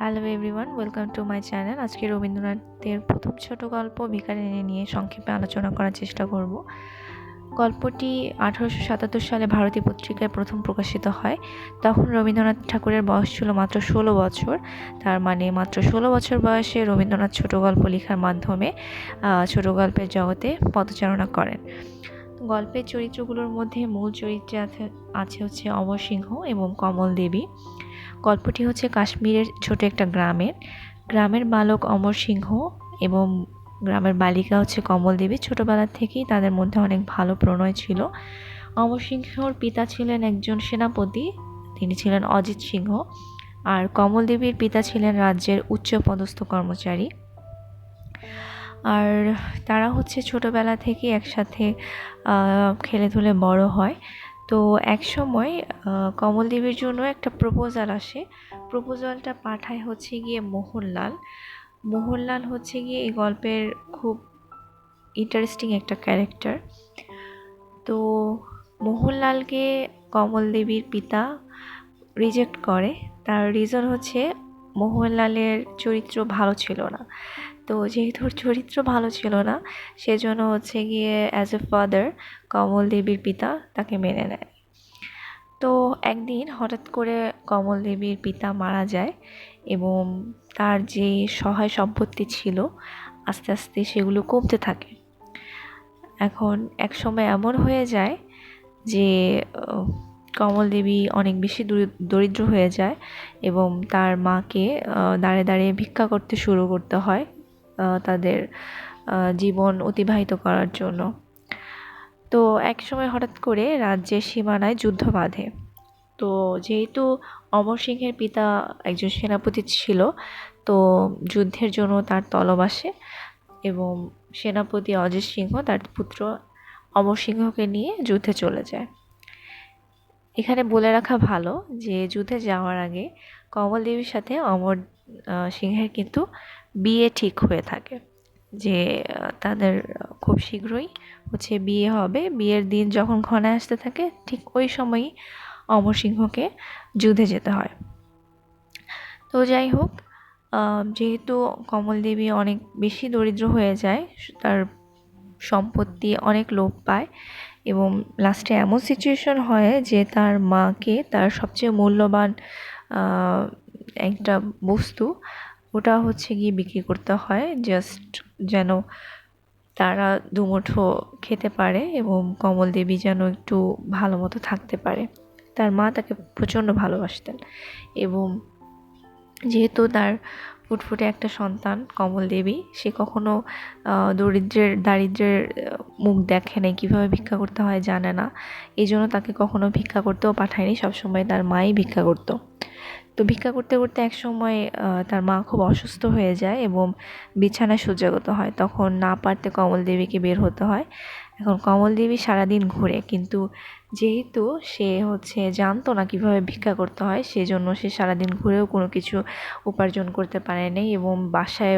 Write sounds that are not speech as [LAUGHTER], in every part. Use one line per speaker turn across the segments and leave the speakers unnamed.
Hello everyone welcome to my channel আজকে রবীন্দ্রনাথের প্রথম ছোট গল্প ভিকারিনী নিয়ে সংক্ষেপে আলোচনা করার চেষ্টা করব। গল্পটি আঠারোশো সাতাত্তর সালে ভারতী পত্রিকায় প্রথম প্রকাশিত হয়। তখন রবীন্দ্রনাথ ঠাকুরের বয়স ছিল মাত্র ষোলো বছর। তার মানে মাত্র ষোলো বছর বয়সে রবীন্দ্রনাথ ছোট গল্প লেখার মাধ্যমে ছোট গল্পের জগতে পদচারণা করেন। গল্পের চরিত্রগুলোর মধ্যে মূল চরিত্রে আছে আছে হচ্ছে অমর সিংহ এবং কমল দেবী। গল্পটি হচ্ছে কাশ্মীরের ছোট একটা গ্রামের। গ্রামের বালক অমর সিংহ এবং গ্রামের বালিকা হচ্ছে কমল দেবী। ছোটোবেলা থেকেই তাদের মধ্যে অনেক ভালো প্রণয় ছিল। অমর সিংহর পিতা ছিলেন একজন সেনাপতি, তিনি ছিলেন অজিত সিংহ। আর কমল দেবীর পিতা ছিলেন রাজ্যের উচ্চ পদস্থ কর্মচারী। আর তারা হচ্ছে ছোটোবেলা থেকে একসাথে খেলে ধুলে বড় হয়। তো এক সময় কমলদেবীর জন্য একটা প্রপোজাল আসে। প্রপোজালটা পাঠায় হচ্ছে গিয়ে মোহনলাল। মোহনলাল হচ্ছে গিয়ে এই গল্পের খুব ইন্টারেস্টিং একটা ক্যারেক্টার তো মোহনলালকে কমলদেবীর পিতা রিজেক্ট করে। তার রিজন হচ্ছে, মোহনলালের চরিত্র ভালো ছিল না। তো যেহেতু ওর চরিত্র ভালো ছিল না, সেজন্য হচ্ছে গিয়ে অ্যাজ এ ফাদার কমল দেবীর পিতা তাকে মেনে নেয়। তো একদিন হঠাৎ করে কমল দেবীর পিতা মারা যায় এবং তার যে সহায় সম্পত্তি ছিল আস্তে আস্তে সেগুলো কমতে থাকে। এখন এক সময় এমন হয়ে যায় যে কমল দেবী অনেক বেশি দরিদ্র হয়ে যায় এবং তার মাকে দাঁড়ে দাঁড়িয়ে ভিক্ষা করতে শুরু করতে হয়। তাদের জীবন অতিবাহিত করার জন্য। তো এক সময় হঠাৎ করে রাজ্যের সীমানায় যুদ্ধ বাঁধে। তো যেহেতু অমর সিংহের পিতা একজন সেনাপতি ছিল, তো যুদ্ধের জন্য তার তলব আসে এবং সেনাপতি অজিত সিংহ তার পুত্র অমর সিংহকে নিয়ে যুদ্ধে চলে যায়। এখানে বলে রাখা ভালো যে যুদ্ধে যাওয়ার আগে কমল দেবীর সাথে অমর সিংহের কিন্তু বিয়ে ঠিক হয়ে থাকে। যে, তাদের খুব শীঘ্রই হচ্ছে বিয়ে হবে। বিয়ের দিন যখন ঘনায় আসতে থাকে, ঠিক ওই সময়ই অমর সিংহকে যুদ্ধে যেতে হয়। তো যাই হোক যেহেতু কমল দেবী অনেক বেশি দরিদ্র হয়ে যায়, তার সম্পত্তি অনেক লোপ পায় এবং লাস্টে এমন সিচুয়েশন হয় যে, তার মাকে তার সবচেয়ে মূল্যবান একটা বস্তু ওটা হচ্ছে গিয়ে বিক্রি করতে হয়। জাস্ট যেন তারা দুমুঠো খেতে পারে এবং কমল দেবী যেন একটু ভালো মতো থাকতে পারে। তার মা তাকে প্রচণ্ড ভালোবাসতেন এবং যেহেতু তার ফুটফুটে একটা সন্তান কমল দেবী, সে কখনো দরিদ্রের, দারিদ্রের মুখ দেখে নেই, কীভাবে ভিক্ষা করতে হয় জানে না। এই জন্য তাকে কখনো ভিক্ষা করতেও পাঠায়নি, সবসময় তার মাই ভিক্ষা করতো। তো ভিক্ষা করতে করতে এক সময় তার মা খুব অসুস্থ হয়ে যায় এবং বিছানায় সূর্যাগত হয়। তখন না পারতে কমল দেবীকে বের হতে হয়। এখন কমল দেবী সারাদিন ঘুরে, কিন্তু যেহেতু সে হচ্ছে জানতো না কীভাবে ভিক্ষা করতে হয়, সেজন্য সে সারাদিন ঘুরেও কোনো কিছু উপার্জন করতে পারে পারেনি এবং বাসায়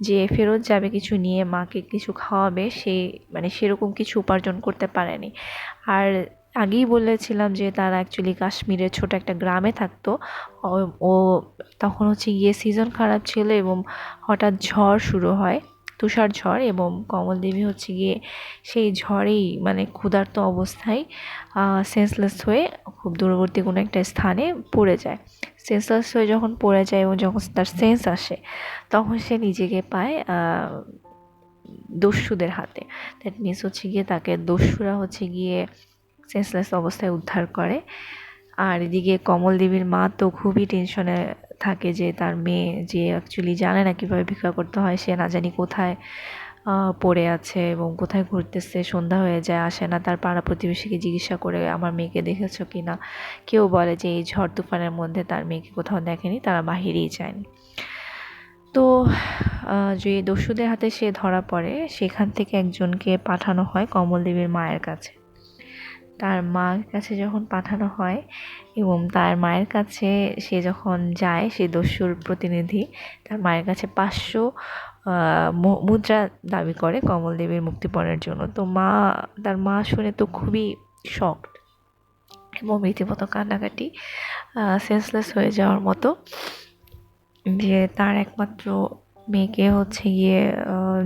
যে ফেরত যাবে কিছু নিয়ে মাকে কিছু খাওয়াবে, সে মানে সেরকম কিছু উপার্জন করতে পারেনি। আর আগেই বলেছিলাম যে তারা অ্যাকচুয়ালি কাশ্মীরের ছোট একটা গ্রামে থাকতো। ও তখন হচ্ছে গিয়ে সিজন খারাপ ছিল এবং হঠাৎ ঝড় শুরু হয়, তুষার ঝড় এবং কমলদেবী হচ্ছে গিয়ে সেই ঝড়েই মানে ক্ষুধার্ত অবস্থায় সেন্সলেস হয়ে খুব দূরবর্তী কোনো একটা স্থানে পড়ে যায়। সেন্সলেস হয়ে যখন পড়ে যায় এবং যখন তার সেন্স আসে, তখন সে নিজেকে পায় দস্যুদের হাতে। দ্যাট মিনস হচ্ছে গিয়ে তাকে দস্যুরা হচ্ছে গিয়ে সেন্সলেস অবস্থায় উদ্ধার করে। আর এদিকে কমল দেবীর মা তো খুবই টেনশনে থাকে যে তার মেয়ে যে অ্যাকচুয়ালি জানে না কীভাবে ভিক্ষা করতে হয়, সে না জানি কোথায় পড়ে আছে এবং কোথায় ঘুরতেছে, সন্ধ্যা হয়ে যায়, আসে না। তার পাড়া প্রতিবেশীকে জিজ্ঞাসা করে, আমার মেয়েকে দেখেছ কি না? কেউ বলে যে, এই ঝড় তুফানের মধ্যে তার মেয়েকে কোথাও দেখেনি, তারা বাহিরেই যায়নি। তো যে দস্যুদের হাতে সে ধরা পড়ে, সেখান থেকে একজনকে পাঠানো হয় কমল দেবীর মায়ের কাছে। তার মার কাছে যখন পাঠানো হয় এবং তার মায়ের কাছে সে যখন যায়, সে দস্যুর প্রতিনিধি, তার মায়ের কাছে পাঁচশো মুদ্রা দাবি করে কমল দেবীর মুক্তিপণের জন্য। তো মা, তার মা শুনে তো খুবই শকড এবং রীতিমতো কান্নাকাটি সেন্সলেস হয়ে যাওয়ার মতো যে তার একমাত্র মেয়েকে হচ্ছে গিয়ে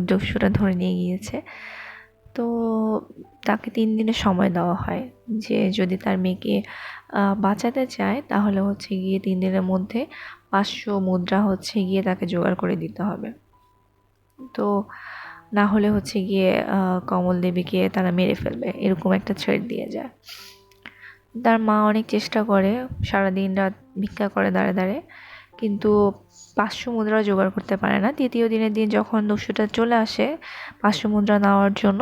দস্যুরা ধরে নিয়ে গিয়েছে। তো তাকে তিন দিনের সময় দেওয়া হয় যে যদি তার মেয়েকে বাঁচাতে চায় তাহলে হচ্ছে গিয়ে তিন দিনের মধ্যে পাঁচশো মুদ্রা হচ্ছে গিয়ে তাকে জোগাড় করে দিতে হবে। তো না হলে হচ্ছে গিয়ে কমল দেবীকে তারা মেরে ফেলবে, এরকম একটা থ্রেড দিয়ে যায়। তার মা অনেক চেষ্টা করে, সারাদিন রাত ভিক্ষা করে দাঁড়ে দাঁড়ে কিন্তু পাঁচশো মুদ্রা জোগাড় করতে পারে না। তৃতীয় দিনের দিন যখন দস্যুটা চলে আসে পাঁচশো মুদ্রা নেওয়ার জন্য,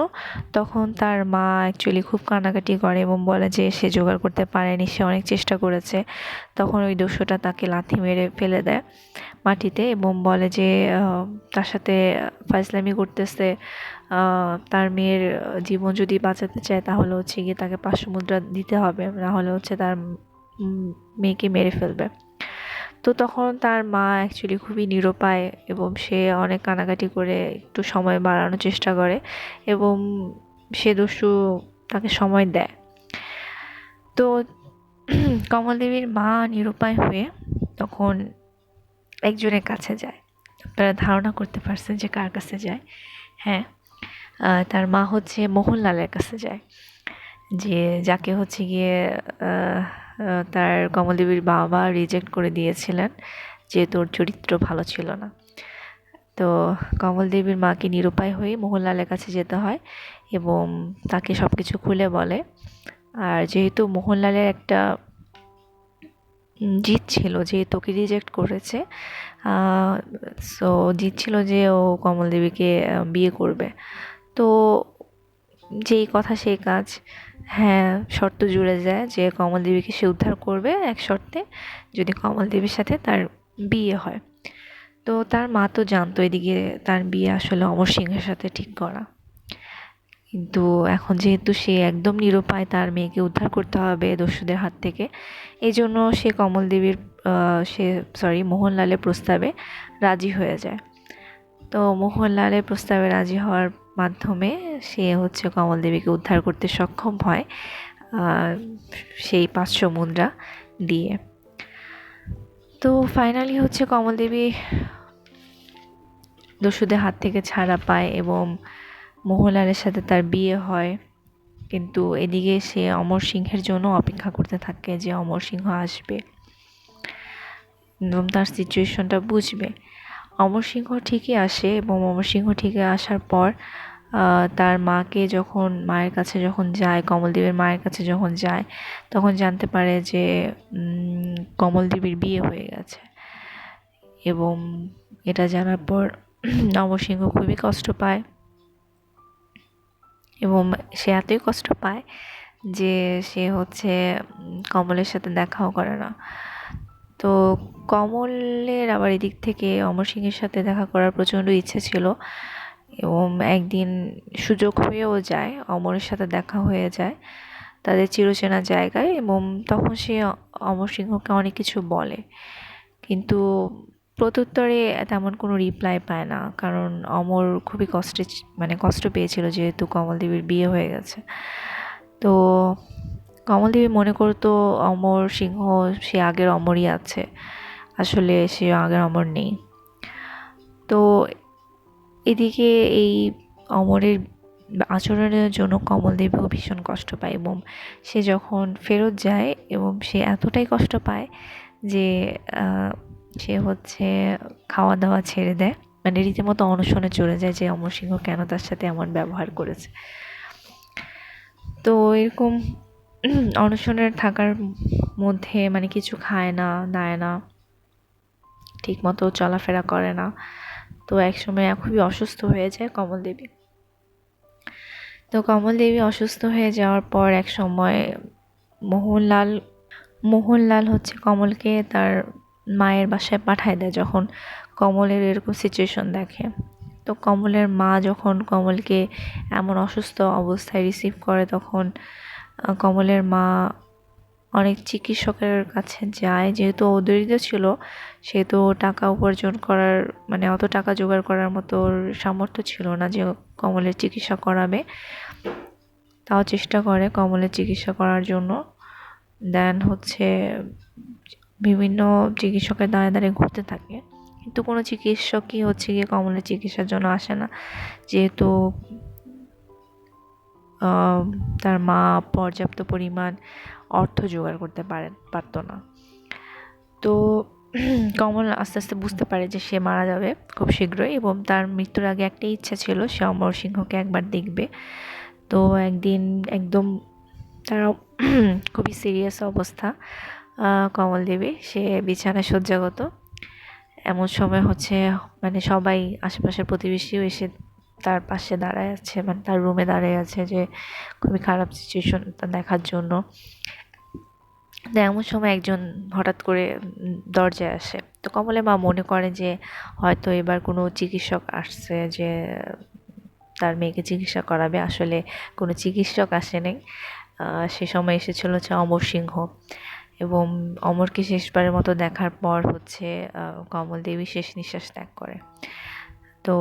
তখন তার মা অ্যাকচুয়ালি খুব কান্নাকাটি করে এবং বলে যে সে জোগাড় করতে পারেনি, সে অনেক চেষ্টা করেছে। তখন ওই দস্যুটা তাকে লাথি মেরে ফেলে দেয় মাটিতে এবং বলে যে তার সাথে ফাইজলামি করতেছে। তার মেয়ের জীবন যদি বাঁচাতে চায়, তাহলে হচ্ছে গিয়ে তাকে পাঁচশো মুদ্রা দিতে হবে। না হলে হচ্ছে তার মেয়েকে মেরে ফেলবে। তো তখন তার মা অ্যাকচুয়ালি খুবই নিরুপায় এবং সে অনেক কানাকাটি করে একটু সময় বাড়ানোর চেষ্টা করে এবং সে দস্যু তাকে সময় দেয়। তো [CLEARS THROAT] কমল দেবীর মা নিরুপায় হয়ে তখন একজনের কাছে যায়। আপনারা ধারণা করতে পারছেন যে কার কাছে যায়? হ্যাঁ তার মা হচ্ছে মোহনলালের কাছে যায়। যে যাকে হচ্ছে গিয়ে তার কমলদেবীর বাবা রিজেক্ট করে দিয়েছিলেন যে তোর চরিত্র ভালো ছিল না। তো কমলদেবীর মাকে নিরুপায় হয়ে মোহনলালের কাছে যেতে হয় এবং তাকে সব কিছু খুলে বলে। আর যেহেতু মোহনলালের একটা জিত ছিল যে তোকে রিজেক্ট করেছে সো জিত ছিল যে ও কমলদেবীকে বিয়ে করবে। তো যেই কথা সেই কাজ হ্যাঁ শর্ত জুড়ে যায় যে কমল দেবীকে সে উদ্ধার করবে এক শর্তে, যদি কমল দেবীর সাথে তার বিয়ে হয়। তো তার মা তো জানতো এদিকে তার বিয়ে আসলে অমর সিংহের সাথে ঠিক করা। কিন্তু এখন যেহেতু সে একদম নিরুপায়, তার মেয়েকে উদ্ধার করতে হবে দস্যুদের হাত থেকে। এই জন্য সে কমল দেবীর সে সরি মোহনলালের প্রস্তাবে রাজি হয়ে যায়। তো মোহনলালের প্রস্তাবে রাজি হওয়ার মাধ্যমে সে হচ্ছে কমল দেবীকে উদ্ধার করতে সক্ষম হয় সেই পাঁচশো মুদ্রা দিয়ে। তো ফাইনালি হচ্ছে কমল দেবী দস্যুদের হাত থেকে ছাড়া পায় এবং মোহনলালের সাথে তার বিয়ে হয়। কিন্তু এদিকে সে অমর সিংহের জন্য অপেক্ষা করতে থাকে যে অমর সিংহ আসবে। এবং তার সিচুয়েশনটা বুঝবে। অমর সিংহ ঠিকই আসে এবং অমর সিংহ ঠিকই আসার পর তার মাকে যখন মায়ের কাছে যখন যায় কমলদেবীর মায়ের কাছে যখন যায়, তখন জানতে পারে যে কমলদেবীর বিয়ে হয়ে গেছে। এবং এটা জানার পর [CLEARS THROAT] নবসিংহ খুবই কষ্ট পায়। এবং সে এতই কষ্ট পায় যে সে হচ্ছে কমলের সাথে দেখাও করে না। তো কমলের আবার এদিক থেকে অমর সিংয়ের সাথে দেখা করার প্রচণ্ড ইচ্ছে ছিল এবং একদিন সুযোগ হয়েও যায়, অমরের সাথে দেখা হয়ে যায় তাদের চিরচেনা জায়গায় এবং তখন সে অমর সিংহকে অনেক কিছু বলে। কিন্তু প্রত্যুত্তরে তেমন কোনো রিপ্লাই পায় না, কারণ অমর খুবই কষ্টে মানে কষ্ট পেয়েছিল যেহেতু কমলদেবীর বিয়ে হয়ে গেছে। তো কমলদেবী মনে করতো অমর সিংহ, সে আগের অমরই আছে। আসলে সে আগের অমর নেই। তো এদিকে এই অমরের আচরণের জন্য কমলদেবীও ভীষণ কষ্ট পায় এবং সে যখন ফেরত যায় এবং সে এতটাই কষ্ট পায় যে সে হচ্ছে খাওয়া দাওয়া ছেড়ে দেয়। মানে রীতিমতো অনশনে চলে যায় যে, অমর সিংহ কেন তার সাথে এমন ব্যবহার করেছে। তো এরকম অনশনের থাকার মধ্যে মানে কিছু খায় না, দায় না ঠিক মতো চলাফেরা করে না। তো একসময় খুবই অসুস্থ হয়ে যায় কমল দেবী। তো কমল দেবী অসুস্থ হয়ে যাওয়ার পর এক সময় মোহনলাল মোহনলাল হচ্ছে কমলকে তার মায়ের বাসায় পাঠায় দেয় যখন কমলের এরকম সিচুয়েশন দেখে। তো কমলের মা যখন কমলকে এমন অসুস্থ অবস্থায় রিসিভ করে তখন কমলের মা অনেক চিকিৎসকের কাছে যায়। যেহেতু ও ছিল, সেহেতু টাকা উপার্জন করার মানে অত টাকা জোগাড় করার মতো সামর্থ্য ছিল না যে কমলের চিকিৎসা করাবে। তাও চেষ্টা করে কমলের চিকিৎসা করার জন্য। দেন হচ্ছে বিভিন্ন চিকিৎসকের দাঁড়িয়ে দাঁড়িয়ে ঘুরতে থাকে। কিন্তু কোনো চিকিৎসকই হচ্ছে গিয়ে কমলের চিকিৎসার জন্য আসে না। যেহেতু তার মা পর্যাপ্ত পরিমাণ অর্থ জোগাড় করতে পারেন পারতো না। তো [CLEARS THROAT] কমল আস্তে আস্তে বুঝতে পারে যে সে মারা যাবে খুব শীঘ্রই এবং তার মৃত্যুর আগে একটাই ইচ্ছা ছিল, সে অমর সিংহকে একবার দেখবে। তো একদিন একদম তারা [CLEARS THROAT] খুবই সিরিয়াস অবস্থা কমল দেবী। সে বিছানায় শয্যাগত। এমন সময় হচ্ছে মানে সবাই আশেপাশের প্রতিবেশীও এসে তার পাশে দাঁড়ায় আছে মানে তার রুমে দাঁড়ায় আছে যে খুবই খারাপ সিচুয়েশন দেখার জন্য। এমন সময় একজন হঠাৎ করে দরজায় আসে। তো কমলের মা মনে করে যে হয়তো এবার কোনো চিকিৎসক আসছে যে তার মেয়েকে চিকিৎসা করাবে। আসলে কোনো চিকিৎসক আসেনি। সে সময় এসেছিল হচ্ছে অমর সিংহ। এবং অমরকে শেষবারের মতো দেখার পর হচ্ছে কমল দেবী শেষ নিঃশ্বাস ত্যাগ করে। তো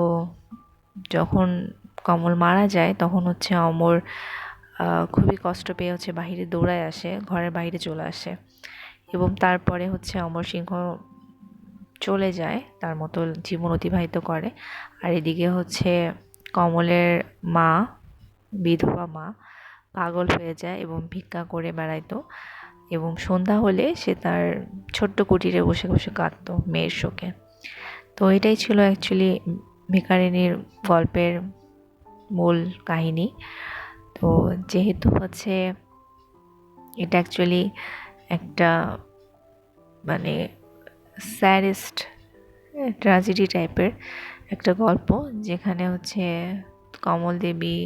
যখন কমল মারা যায়, তখন হচ্ছে অমর খুবই কষ্ট পেয়ে হচ্ছে বাহিরে দৌড়ায় আসে, ঘরের বাইরে চলে আসে। এবং তারপরে হচ্ছে অমর সিংহ চলে যায়, তার মতো জীবন অতিবাহিত করে। আর এদিকে হচ্ছে কমলের মা, বিধবা মা পাগল হয়ে যায় এবং ভিক্ষা করে বেড়াইতো। এবং সন্ধ্যা হলে সে তার ছোট্ট কুটিরে বসে বসে কাঁদত মেয়ের শোকে। তো এটাই ছিল অ্যাকচুয়ালি ভিকারিনীর গল্পের মূল কাহিনী। তো যেহেতু হচ্ছে এটা অ্যাকচুয়ালি একটা মানে স্যারেস্ট ট্র্যাজেডি টাইপের একটা গল্প যেখানে হচ্ছে কমল দেবী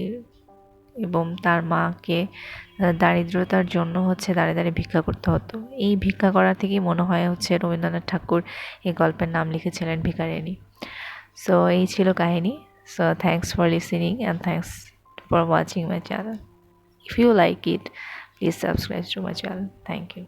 এবং তার মাকে দারিদ্রতার জন্য হচ্ছে দাঁড়িয়ে দাঁড়িয়ে ভিক্ষা করতে হতো। এই ভিক্ষা করা থেকেই মনে হয় হচ্ছে রবীন্দ্রনাথ ঠাকুর এই গল্পের নাম লিখেছিলেন ভিকারিণী সো এই ছিল কাহিনি। So thanks for listening and thanks for watching my channel if you like it please subscribe to my channel thank you